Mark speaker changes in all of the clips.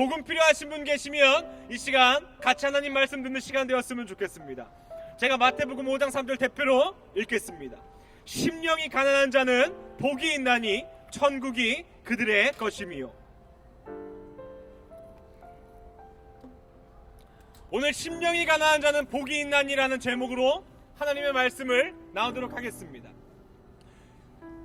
Speaker 1: 복음 필요하신 분 계시면 이 시간 같이 하나님 말씀 듣는 시간 되었으면 좋겠습니다. 제가 마태복음 5장 3절 대표로 읽겠습니다. 심령이 가난한 자는 복이 있나니 천국이 그들의 것임이요. 오늘 심령이 가난한 자는 복이 있나니라는 제목으로 하나님의 말씀을 나오도록 하겠습니다.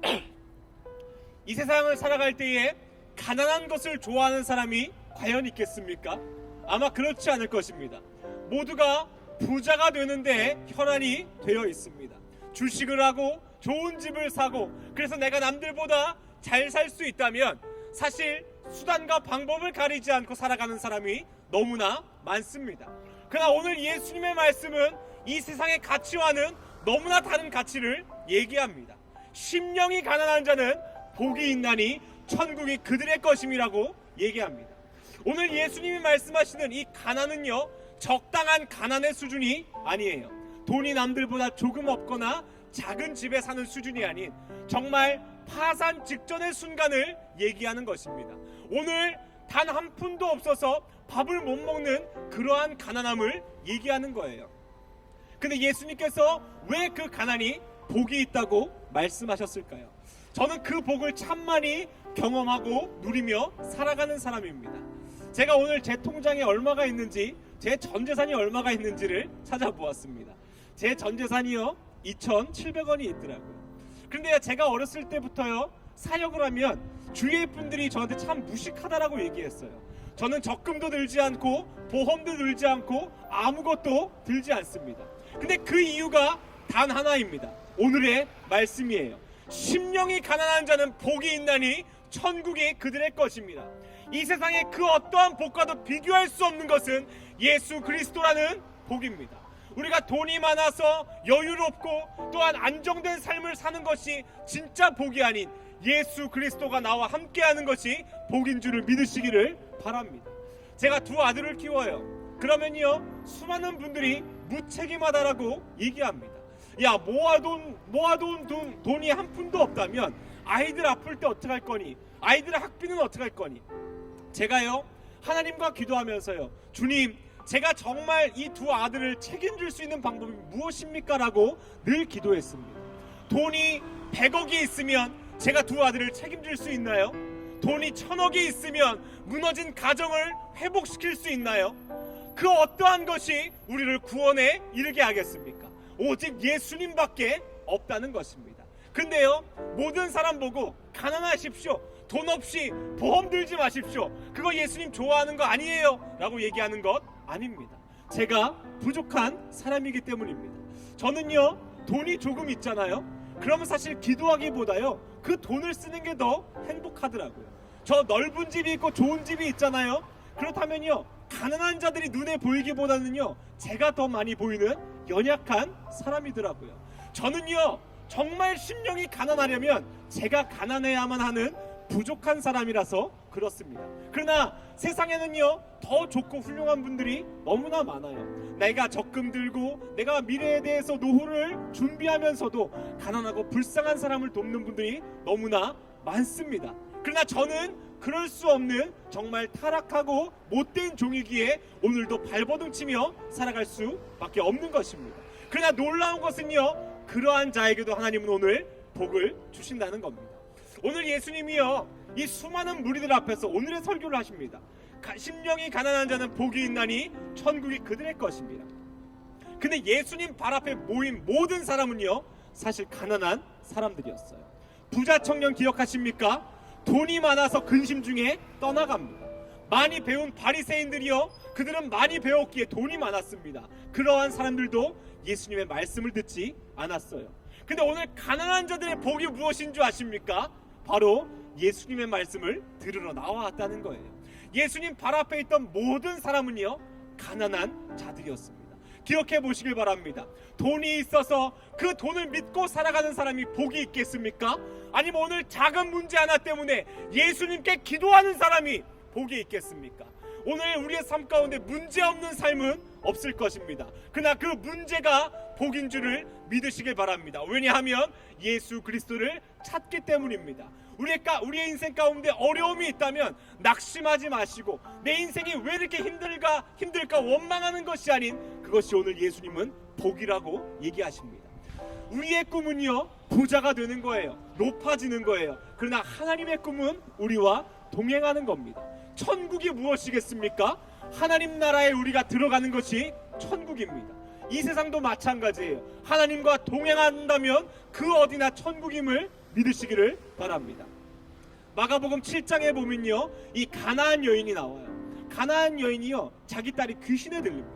Speaker 1: 이 세상을 살아갈 때에 가난한 것을 좋아하는 사람이 과연 있겠습니까? 아마 그렇지 않을 것입니다. 모두가 부자가 되는데 혈안이 되어 있습니다. 주식을 하고 좋은 집을 사고 그래서 내가 남들보다 잘 살 수 있다면 사실 수단과 방법을 가리지 않고 살아가는 사람이 너무나 많습니다. 그러나 오늘 예수님의 말씀은 이 세상의 가치와는 너무나 다른 가치를 얘기합니다. 심령이 가난한 자는 복이 있나니 천국이 그들의 것임이라고 얘기합니다. 오늘 예수님이 말씀하시는 이 가난은요 적당한 가난의 수준이 아니에요. 돈이 남들보다 조금 없거나 작은 집에 사는 수준이 아닌 정말 파산 직전의 순간을 얘기하는 것입니다. 오늘 단 한 푼도 없어서 밥을 못 먹는 그러한 가난함을 얘기하는 거예요. 근데 예수님께서 왜 그 가난이 복이 있다고 말씀하셨을까요? 저는 그 복을 참 많이 경험하고 누리며 살아가는 사람입니다. 제가 오늘 제 통장에 얼마가 있는지, 제 전 재산이 얼마가 있는지를 찾아보았습니다. 제 전 재산이요, 2,700원이 있더라고요. 그런데 제가 어렸을 때부터요, 사역을 하면 주위의 분들이 저한테 참 무식하다라고 얘기했어요. 저는 적금도 들지 않고 보험도 들지 않고 아무것도 들지 않습니다. 근데 그 이유가 단 하나입니다. 오늘의 말씀이에요. 심령이 가난한 자는 복이 있나니 천국이 그들의 것입니다. 이 세상의 그 어떠한 복과도 비교할 수 없는 것은 예수 그리스도라는 복입니다. 우리가 돈이 많아서 여유롭고 또한 안정된 삶을 사는 것이 진짜 복이 아닌 예수 그리스도가 나와 함께하는 것이 복인 줄을 믿으시기를 바랍니다. 제가 두 아들을 키워요. 그러면요 수많은 분들이 무책임하다라고 얘기합니다. 야 모아돈 모아돈 돈, 돈이 한 푼도 없다면 아이들 아플 때 어떡할 거니? 아이들 학비는 어떡할 거니? 제가요 하나님과 기도하면서요 주님 제가 정말 이 두 아들을 책임질 수 있는 방법이 무엇입니까 라고 늘 기도했습니다. 돈이 100억이 있으면 제가 두 아들을 책임질 수 있나요? 돈이 천억이 있으면 무너진 가정을 회복시킬 수 있나요? 그 어떠한 것이 우리를 구원에 이르게 하겠습니까? 오직 예수님밖에 없다는 것입니다. 근데요, 모든 사람 보고 가난하십시오. 돈 없이 보험 들지 마십시오. 그거 예수님 좋아하는 거 아니에요. 라고 얘기하는 것 아닙니다. 제가 부족한 사람이기 때문입니다. 저는요, 돈이 조금 있잖아요. 그러면 사실 기도하기보다요, 그 돈을 쓰는 게 더 행복하더라고요. 저 넓은 집이 있고 좋은 집이 있잖아요. 그렇다면요, 가난한 자들이 눈에 보이기보다는요, 제가 더 많이 보이는 연약한 사람이더라고요. 저는요, 정말 심령이 가난하려면 제가 가난해야만 하는 부족한 사람이라서 그렇습니다. 그러나 세상에는요 더 좋고 훌륭한 분들이 너무나 많아요. 내가 적금 들고 내가 미래에 대해서 노후를 준비하면서도 가난하고 불쌍한 사람을 돕는 분들이 너무나 많습니다. 그러나 저는 그럴 수 없는 정말 타락하고 못된 종이기에 오늘도 발버둥 치며 살아갈 수밖에 없는 것입니다. 그러나 놀라운 것은요 그러한 자에게도 하나님은 오늘 복을 주신다는 겁니다. 오늘 예수님이요 이 수많은 무리들 앞에서 오늘의 설교를 하십니다. 가- 심령이 가난한 자는 복이 있나니 천국이 그들의 것입니다. 근데 예수님 발 앞에 모인 모든 사람은요 사실 가난한 사람들이었어요. 부자 청년 기억하십니까? 돈이 많아서 근심 중에 떠나갑니다. 많이 배운 바리새인들이요 그들은 많이 배웠기에 돈이 많았습니다. 그러한 사람들도 예수님의 말씀을 듣지 않았어요. 근데 오늘 가난한 자들의 복이 무엇인 줄 아십니까? 바로 예수님의 말씀을 들으러 나왔다는 거예요. 예수님 발 앞에 있던 모든 사람은요 가난한 자들이었습니다. 기억해 보시길 바랍니다. 돈이 있어서 그 돈을 믿고 살아가는 사람이 복이 있겠습니까? 아니면 오늘 작은 문제 하나 때문에 예수님께 기도하는 사람이 복이 있겠습니까? 오늘 우리의 삶 가운데 문제 없는 삶은 없을 것입니다. 그러나 그 문제가 복인 줄을 믿으시길 바랍니다. 왜냐하면 예수 그리스도를 찾기 때문입니다. 우리의, 가, 우리의 인생 가운데 어려움이 있다면 낙심하지 마시고 내 인생이 왜 이렇게 힘들까 힘들까 원망하는 것이 아닌 그것이 오늘 예수님은 복이라고 얘기하십니다. 우리의 꿈은요 부자가 되는 거예요 높아지는 거예요 그러나 하나님의 꿈은 우리와 동행하는 겁니다 천국이 무엇이겠습니까? 하나님 나라에 우리가 들어가는 것이 천국입니다. 이 세상도 마찬가지예요. 하나님과 동행한다면 그 어디나 천국임을 믿으시기를 바랍니다. 마가복음 7장에 보면요 이 가나안 여인이 나와요. 가나안 여인이요 자기 딸이 귀신에 들립니다.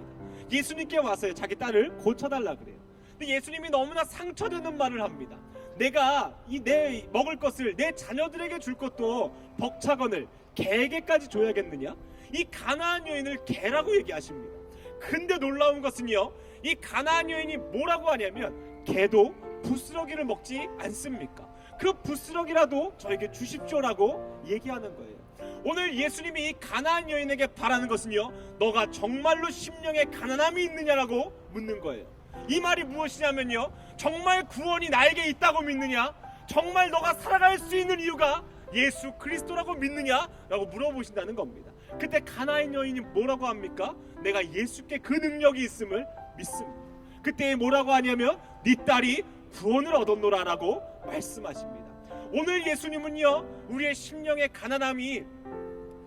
Speaker 1: 예수님께 와서요 자기 딸을 고쳐달라 그래요. 근데 예수님이 너무나 상처되는 말을 합니다. 내가 이 내 먹을 것을 내 자녀들에게 줄 것도 벅차건을 개에게까지 줘야겠느냐? 이 가나안 여인을 개라고 얘기하십니다. 근데 놀라운 것은요. 이 가나안 여인이 뭐라고 하냐면 개도 부스러기를 먹지 않습니까? 그 부스러기라도 저에게 주십시오라고 얘기하는 거예요. 오늘 예수님이 이 가나안 여인에게 바라는 것은요. 너가 정말로 심령에 가난함이 있느냐라고 묻는 거예요. 이 말이 무엇이냐면요. 정말 구원이 나에게 있다고 믿느냐? 정말 너가 살아갈 수 있는 이유가 예수 그리스도라고 믿느냐라고 물어보신다는 겁니다. 그때 가나안 여인이 뭐라고 합니까? 내가 예수께 그 능력이 있음을 믿습니다. 그때 뭐라고 하냐면 네 딸이 구원을 얻었노라라고 말씀하십니다. 오늘 예수님은요 우리의 심령의 가난함이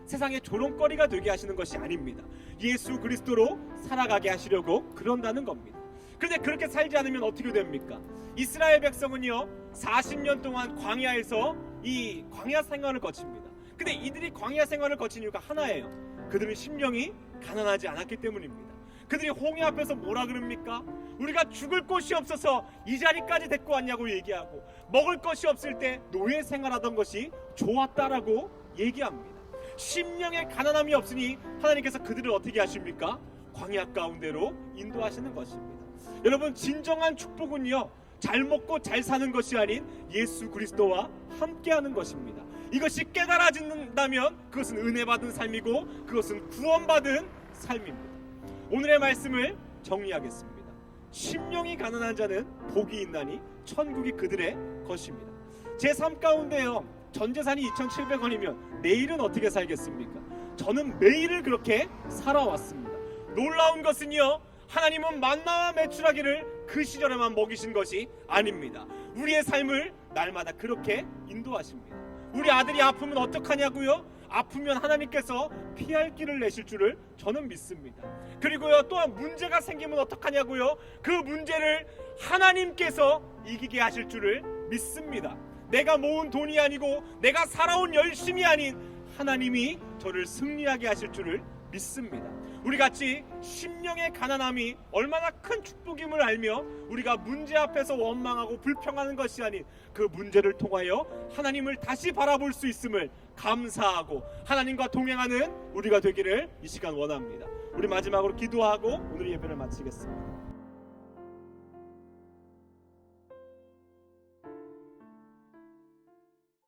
Speaker 1: 세상의 조롱거리가 되게 하시는 것이 아닙니다. 예수 그리스도로 살아가게 하시려고 그런다는 겁니다. 근데 그렇게 살지 않으면 어떻게 됩니까? 이스라엘 백성은요 40년 동안 광야에서 이 광야 생활을 거칩니다. 근데 이들이 광야 생활을 거친 이유가 하나예요. 그들은 심령이 가난하지 않았기 때문입니다. 그들이 홍해 앞에서 뭐라 그럽니까? 우리가 죽을 곳이 없어서 이 자리까지 데리고 왔냐고 얘기하고 먹을 것이 없을 때 노예 생활하던 것이 좋았다라고 얘기합니다. 심령의 가난함이 없으니 하나님께서 그들을 어떻게 하십니까? 광야 가운데로 인도하시는 것입니다. 여러분 진정한 축복은요 잘 먹고 잘 사는 것이 아닌 예수 그리스도와 함께하는 것입니다. 이것이 깨달아진다면 그것은 은혜 받은 삶이고 그것은 구원받은 삶입니다. 오늘의 말씀을 정리하겠습니다. 심령이 가난한 자는 복이 있나니 천국이 그들의 것입니다. 제삶 가운데요 전 재산이 2,700원이면 내일은 어떻게 살겠습니까? 저는 매일을 그렇게 살아왔습니다. 놀라운 것은요 하나님은 만나와 매출하기를 그 시절에만 먹이신 것이 아닙니다. 우리의 삶을 날마다 그렇게 인도하십니다. 우리 아들이 아프면 어떡하냐고요? 아프면 하나님께서 피할 길을 내실 줄을 저는 믿습니다. 그리고요 또한 문제가 생기면 어떡하냐고요? 그 문제를 하나님께서 이기게 하실 줄을 믿습니다. 내가 모은 돈이 아니고 내가 살아온 열심이 아닌 하나님이 저를 승리하게 하실 줄을 믿습니다. 우리 같이 심령의 가난함이 얼마나 큰 축복임을 알며 우리가 문제 앞에서 원망하고 불평하는 것이 아닌 그 문제를 통하여 하나님을 다시 바라볼 수 있음을 감사하고 하나님과 동행하는 우리가 되기를 이 시간 원합니다. 우리 마지막으로 기도하고 오늘 예배를 마치겠습니다.